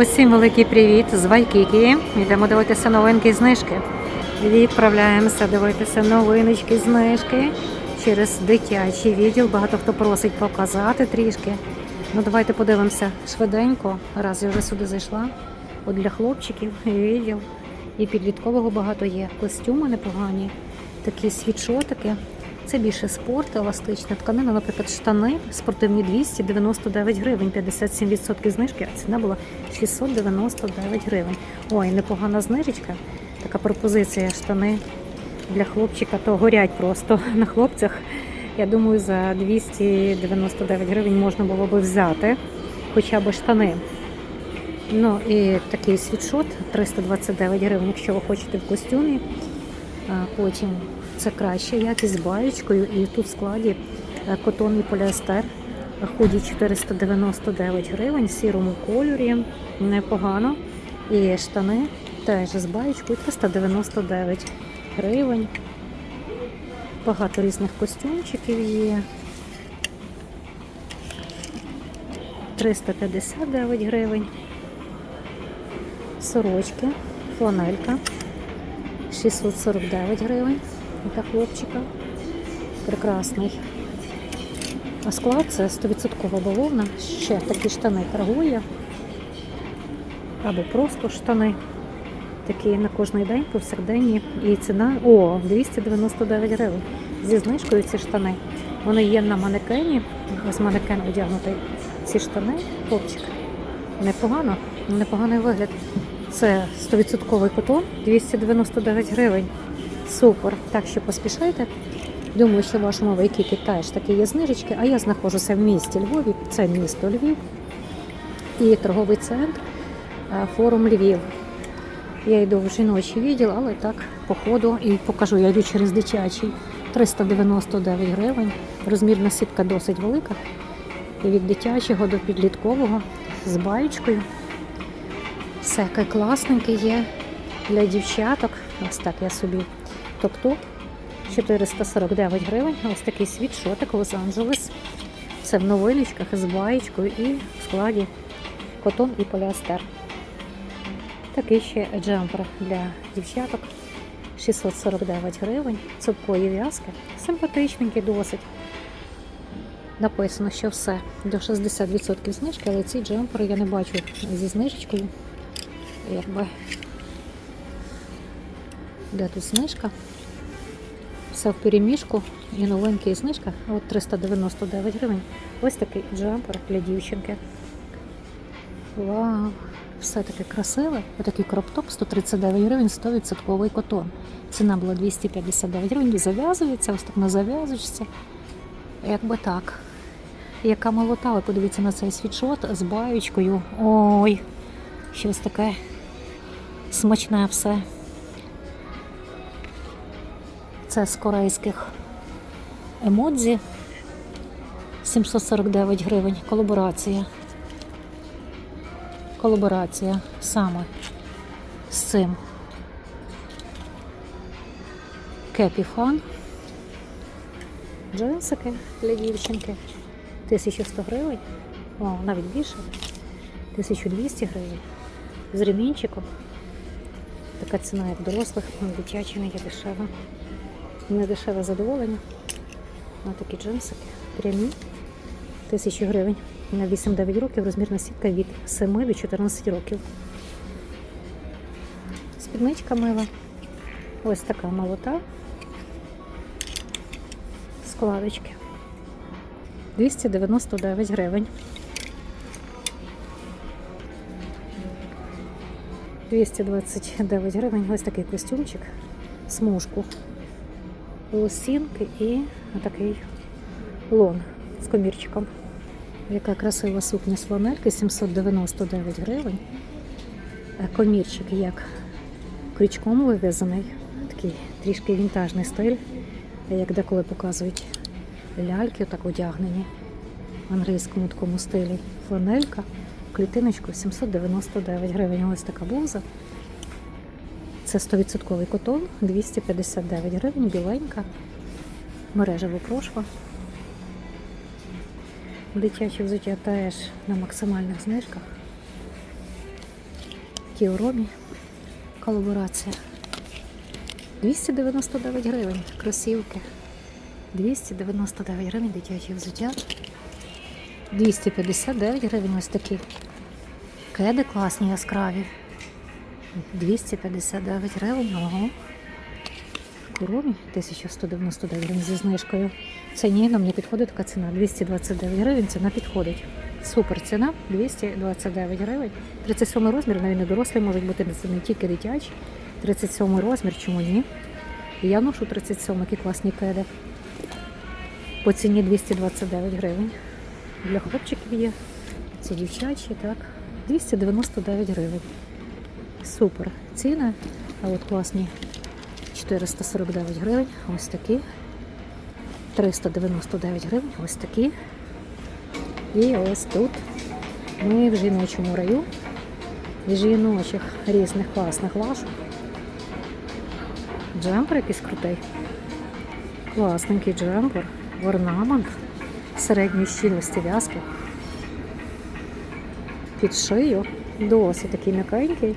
Усім великий привіт з Вайкікі. Йдемо дивитися новинки і знижки. Відправляємося дивитися новиночки, знижки через дитячий відділ. Багато хто просить показати трішки. Ну давайте подивимося швиденько. Раз я вже сюди зайшла. От для хлопчиків відділ. І підліткового багато є. Костюми непогані, такі світшотики. Це більше спорт, еластична тканина, наприклад, штани спортивні 299 гривень, 57% знижки, а ціна була 699 гривень. Ой, непогана знижечка. Така пропозиція штани для хлопчика, то горять просто на хлопцях. Я думаю, за 299 гривень можна було би взяти хоча б штани. Ну і такий світшот 329 гривень, якщо ви хочете в костюмі. Потім це краща якість баєчкою. І тут в складі е, котон і поліестер. Худі 499 гривень в сірому кольорі. Непогано. І штани теж з баєчкою 399 гривень. Багато різних костюмчиків є. 359 гривень. Сорочки, фланелька. 649 гривень. Для хлопчика. Прекрасний. А склад це 100% бавовна. Ще такі штани торгує. Або просто штани. Такі на кожний день повсякденні. І ціна о, 299 гривень. Зі знижкою ці штани. Вони є на манекені. Ось манекен одягнутий. Ці штани, хлопчик. Непогано, непоганий вигляд. Це 100% котон, 299 гривень. Супер. Так що поспішайте. Думаю, що в вашому Вайкікі теж такі є знижечки, а я знаходжуся в місті Львові. Це місто Львів і торговий центр е, форум Львів. Я йду в жіночий відділ, але так, по ходу і покажу, я йду через дитячий 399 гривень. Розмірна сітка досить велика. І від дитячого до підліткового з баєчкою. Все класненьке є для дівчаток. Ось так я собі топ-топ. 449 гривень. Ось такий світшотик Лос-Анджелес. Це в новиночках з баєчкою і в складі котон і поліастер. Такий ще джемпер для дівчаток. 649 гривень. Цупкої в'язки. Симпатичненький досить. Написано, що все до 60% знижки, але ці джемпери я не бачу зі знижечкою. Якби де тут знижка? Все в переміжку і новинки і знижка. От 399 гривень. Ось такий джемпер для дівчинки. Вау! Все таке красиве. Отакий кроптоп 139 гривень, 100% котон. Ціна була 259 гривень. Зав'язується, ось так на зав'язочці. Якби так. Яка молота, ви подивіться на цей світшот з баєчкою. Ой, щось таке смачне все. Це з корейських емодзі. 749 гривень. Колаборація. Колаборація саме з цим. Кепі фан. Джинсики для дівчинки. 1100 гривень. О, навіть більше. 1200 гривень. З ремінчиком. Така ціна, як дорослих, дитячі не є дешева. Не дешеве задоволення. Ось такі джинсики. Прямі. 1000 гривень. На 8-9 років розмірна сітка від 7 до 14 років. Спідничка мила. Ось така молота. Складочки. 299 гривень. 229 гривень. Ось такий костюмчик, смужку, лосінки і такий лон з комірчиком. Яка красива сукня з фланельки, 799 гривень. Е, Комірчик як крючком вив'язаний. Такий трішки вінтажний стиль, як деколи показують ляльки, так одягнені в англійському такому стилі. Фланелька, клітиночку 799 гривень. Ось така блуза. Це 100% котон, 259 гривень, біленька, мережева прошва. Дитяче взуття теж на максимальних знижках. такі у ромі. Колаборація. 299 гривень. Кросівки. 299 гривень дитяче взуття. 259 гривень ось такі. Кеди класні, яскраві. 259 гривень. Ого. Куромі 1199 гривень зі знижкою. Це ні, нам не підходить така ціна. 229 гривень, ціна підходить. Супер ціна 229 гривень. 37 розмір, навіть не дорослі можуть бути, це не тільки дитячі. 37 розмір, чому ні? Я ношу 37, які класні кеди. По ціні 229 гривень. Для хлопчиків є. Ці дівчачі, так. 299 гривень. Супер ціни. А от класні 449 гривень. Ось такі. 399 гривень. Ось такі. І ось тут ми в жіночому раю. В жіночих різних класних лашок. Джемпер якийсь крутий. Класненький джемпер. Орнамент середньої щільності в'язки. Під шию. Досить такий м'якенький.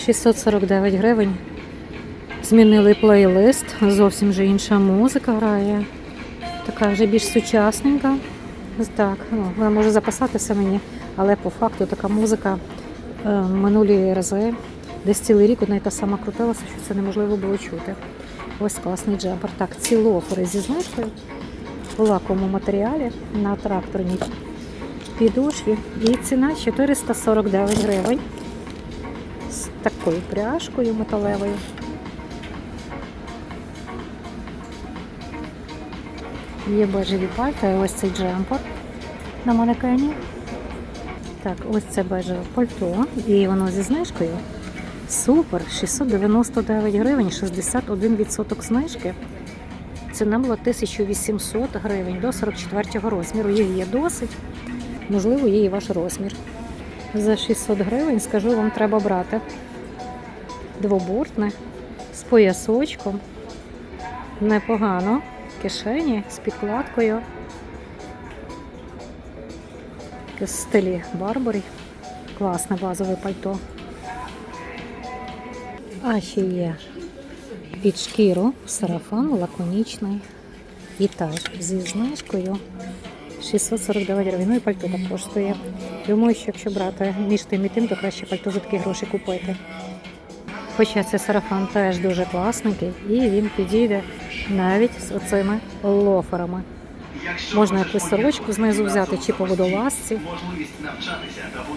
649 гривень. Змінили плейлист. Зовсім вже інша музика грає. Така вже більш сучасненька. Так, ну, вона може запасатися мені, але по факту така музика е, минулі рази. Десь цілий рік одна й та сама крутилася, що це неможливо було чути. Ось класний джемпер. Так, ці лофери зі знижкою в лаковому матеріалі на тракторній підошві. І ціна 449 гривень такою пряжкою металевою. Є бежеві пальта, і ось цей джемпер на манекені. Так, ось це бежеве пальто, і воно зі знижкою. Супер! 699 гривень, 61% знижки. Ціна була 1800 гривень до 44 розміру. Її є досить. Можливо, є і ваш розмір. За 600 гривень, скажу вам, треба брати. Двобортне з поясочком. Непогано. Кишені з підкладкою. В стилі Барбарі. Класне базове пальто. А ще є під шкіру сарафан лаконічний. І теж зі знижкою 649 гривень. Ну і пальто так коштує. Думаю, що якщо брати між тим і тим, то краще пальто за такі гроші купити. Хоча цей сарафан теж дуже класненький і він підійде навіть з оцими лоферами. Можна якусь сорочку знизу взяти чи по водолазці.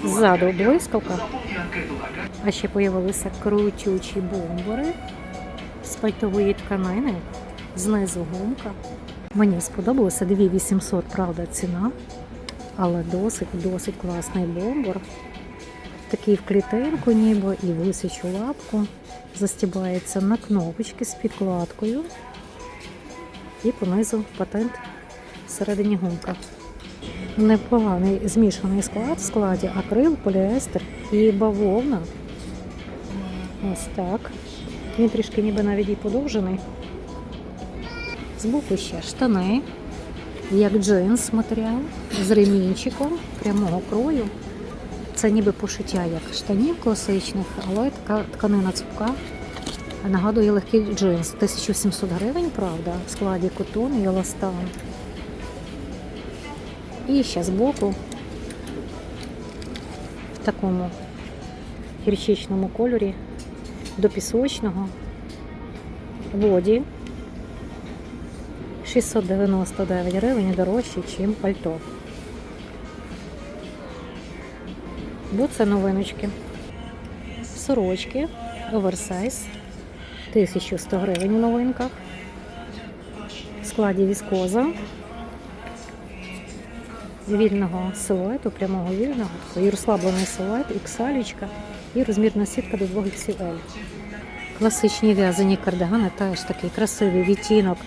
Ззаду блискавка. А ще появилися крутючі бомбори з пальтової тканини. Знизу гумка. Мені сподобалося 2800, правда, ціна, але досить, досить класний бомбор. Такий в клітинку ніби і в гусячу лапку. Застібається на кнопочки з підкладкою. І понизу патент всередині гумка. Непоганий змішаний склад в складі акрил, поліестер і бавовна. Ось так. Він трішки ніби навіть і подовжений. Збоку ще штани, як джинс матеріал з ремінчиком прямого крою. Це ніби пошиття як штанів класичних, але така тканина цупка. Нагадує легкий джинс. 1700 гривень, правда, в складі котон і еластан. І ще збоку в такому гірчичному кольорі до пісочного воді 699 гривень дорожче, ніж пальто. Бо це новиночки. Сорочки, оверсайз, 1100 гривень в новинках. В складі віскоза. Вільного силуету, прямого вільного, і розслаблений силует, іксалічка і розмірна сітка до 2 XL. Класичні в'язані кардигани, теж такий красивий відтінок,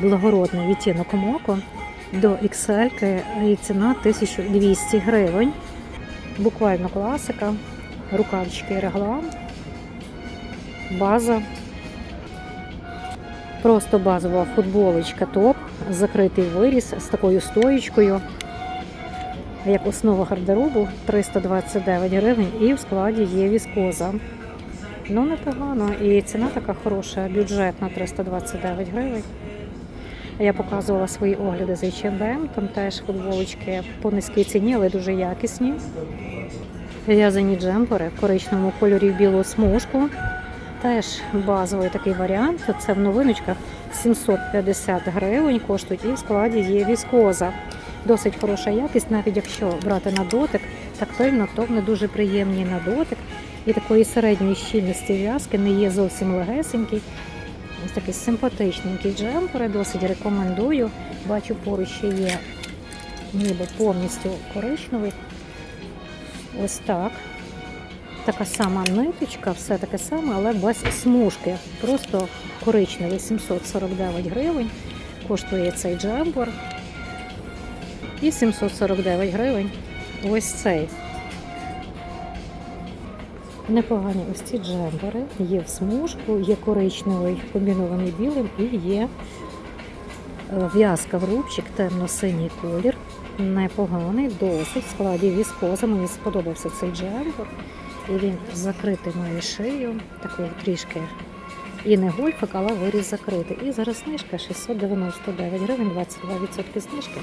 благородний відтінок моко до XL і ціна 1200 гривень. Буквально класика, рукавчики реглан, база. Просто базова футболочка топ, закритий виріс з такою стоєчкою. як основа гардеробу 329 гривень і в складі є віскоза. Ну, непогано. І ціна така хороша, бюджетна 329 гривень. Я показувала свої огляди з H&M, там теж футболочки по низькій ціні, але дуже якісні. В'язані джемпери в коричневому кольорі в білу смужку. Теж базовий такий варіант. Це в новиночках 750 гривень коштують і в складі є віскоза. Досить хороша якість, навіть якщо брати на дотик, тактильно, то вони дуже приємні на дотик. І такої середньої щільності в'язки не є зовсім легесенький. Ось такий симпатичненький джемпери, досить рекомендую. Бачу, поруч ще є ніби повністю коричневий. Ось так. Така сама ниточка, все таке саме, але без смужки. Просто коричневий 749 гривень. Коштує цей джемпер. І 749 гривень ось цей. Непогані ось ці джемпери. Є в смужку, є коричневий комбінований білим і є е, в'язка в рубчик, темно-синій колір. Непоганий, досить в складі віскоза. Мені сподобався цей джемпер. І він закритий має шию, таку трішки. І не гольфик, але виріз закритий. І зараз знижка 699 гривень, 22% знижки.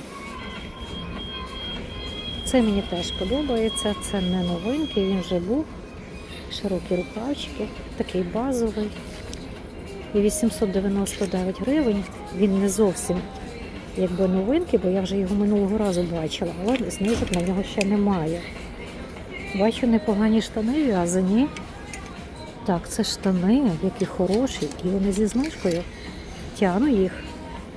Це мені теж подобається. Це не новинки, він вже був. Широкі рукавчики, такий базовий. І 899 гривень. Він не зовсім якби новинки, бо я вже його минулого разу бачила, але знижок на нього ще немає. Бачу непогані штани в'язані. Так, це штани, які хороші, і вони зі знижкою. Тяну їх.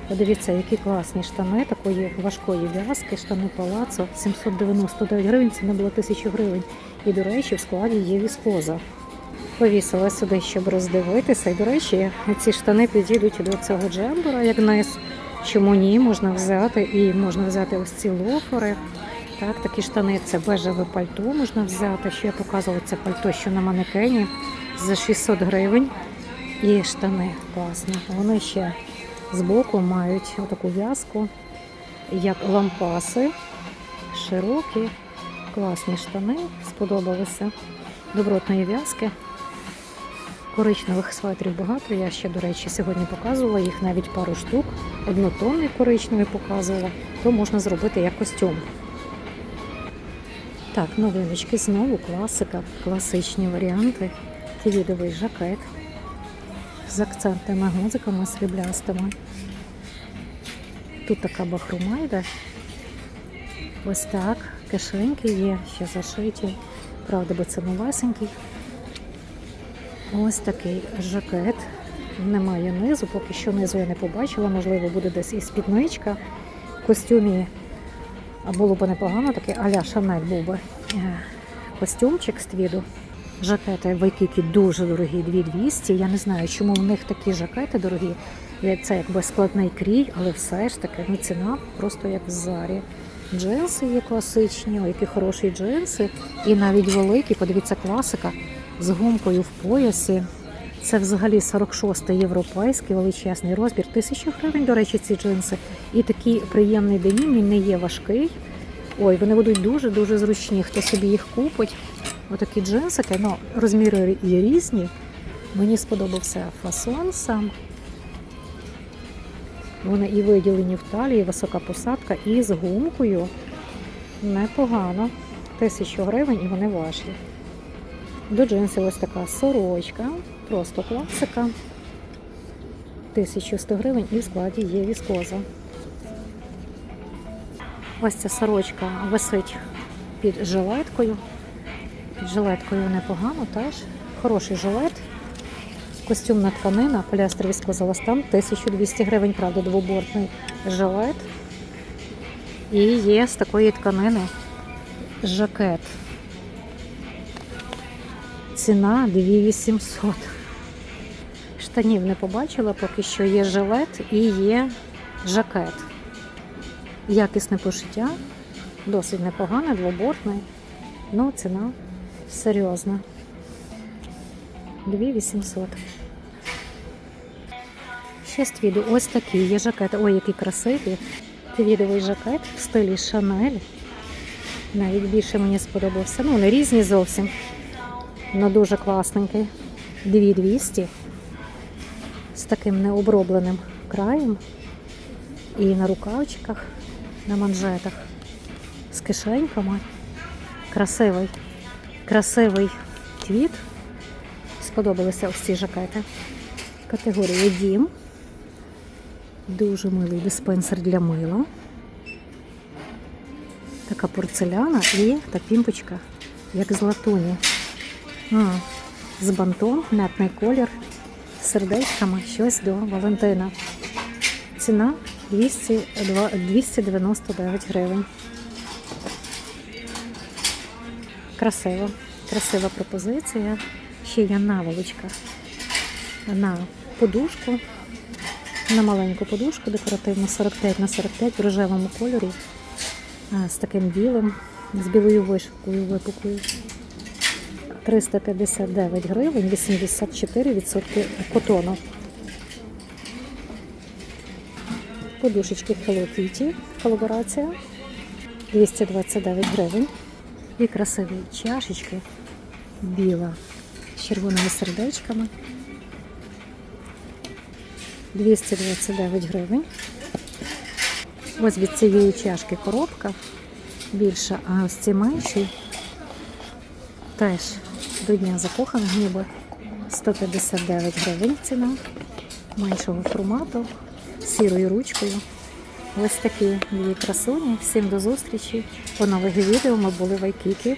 Подивіться, які класні штани такої важкої в'язки, штани палацо. 799 гривень, це не було 1000 гривень. І, до речі, в складі є віскоза. Повісила сюди, щоб роздивитися. І, до речі, ці штани підійдуть до цього джембера, як низ. Чому ні, можна взяти і можна взяти ось ці лофери. Так, такі штани це бежеве пальто можна взяти. Що я показувала це пальто, що на манекені за 600 гривень. І штани класні. Вони ще збоку мають отаку в'язку, як лампаси, широкі, класні штани, сподобалися. Добротної в'язки. Коричневих светрів багато. Я ще, до речі, сьогодні показувала їх навіть пару штук. Однотонний коричневий показувала, то можна зробити як костюм. Так, новиночки знову класика, класичні варіанти. Тівідовий жакет з акцентними гудзиками сріблястими. Тут така бахрума йде. Ось так. Кишеньки є, ще зашиті. Правда, бо це новесенький. Ось такий жакет. Немає низу, поки що низу я не побачила, можливо, буде десь і спідничка. В костюмі було б непогано, такий аля Шанель був би е, костюмчик з твіду. Жакети Вайкікі дуже дорогі, 2200. Я не знаю, чому в них такі жакети дорогі. Це якби складний крій, але все ж таки ну, ціна просто як в зарі. Джинси є класичні, о, які хороші джинси. І навіть великі, подивіться, класика з гумкою в поясі. Це взагалі 46-й європейський величезний розбір. Тисячу гривень, до речі, ці джинси. І такий приємний денім, він не є важкий. Ой, вони будуть дуже-дуже зручні. Хто собі їх купить? Отакі джинсики, ну, розміри є різні. Мені сподобався фасон сам. Вони і виділені в талії, висока посадка, і з гумкою. Непогано. Тисячу гривень і вони ваші. До джинсів ось така сорочка, просто класика. 1100 гривень і в складі є віскоза. Ось ця сорочка висить під жилеткою. Під жилеткою непогано теж. Хороший жилет. Костюмна тканина, полястер віскозаластан, 1200 гривень, правда, двобортний жилет. І є з такої тканини жакет. Ціна 2800. Штанів не побачила, поки що є жилет і є жакет. Якісне пошиття, досить непогане, двобортний. Ну, ціна серйозна. 2800. Ще твіду ось такі є жакети. Ой, які красиві. Твідовий жакет в стилі Шанель. Навіть більше мені сподобався. Ну, не різні зовсім. але дуже класненький. 2200 з таким необробленим краєм. І на рукавчиках, на манжетах, з кишеньками. Красивий, красивий твіт. Сподобалися ось ці жакети. Категорія дім. Дуже милий диспенсер для мила. Така порцеляна і та пімпочка, як з латуні. М, З бантом, мятний колір, з сердечками, щось до Валентина. Ціна 200, 299 гривень. Красиво, красива пропозиція. Ще є наволочка на подушку, на маленьку подушку декоративну 45 на 45 в рожевому кольорі з таким білим, з білою вишивкою випуклою. 359 гривень, 84% котону. Подушечки Hello Kitty, колаборація 229 гривень. І красиві чашечки біла з червоними сердечками. 229 гривень. Ось від цієї чашки коробка більша, а ось ці менші теж до Дня закоханих ніби 159 гривень ціна меншого формату сірою ручкою. Ось такі дві красуні. Всім до зустрічі. По нових відео ми були в Айкікі.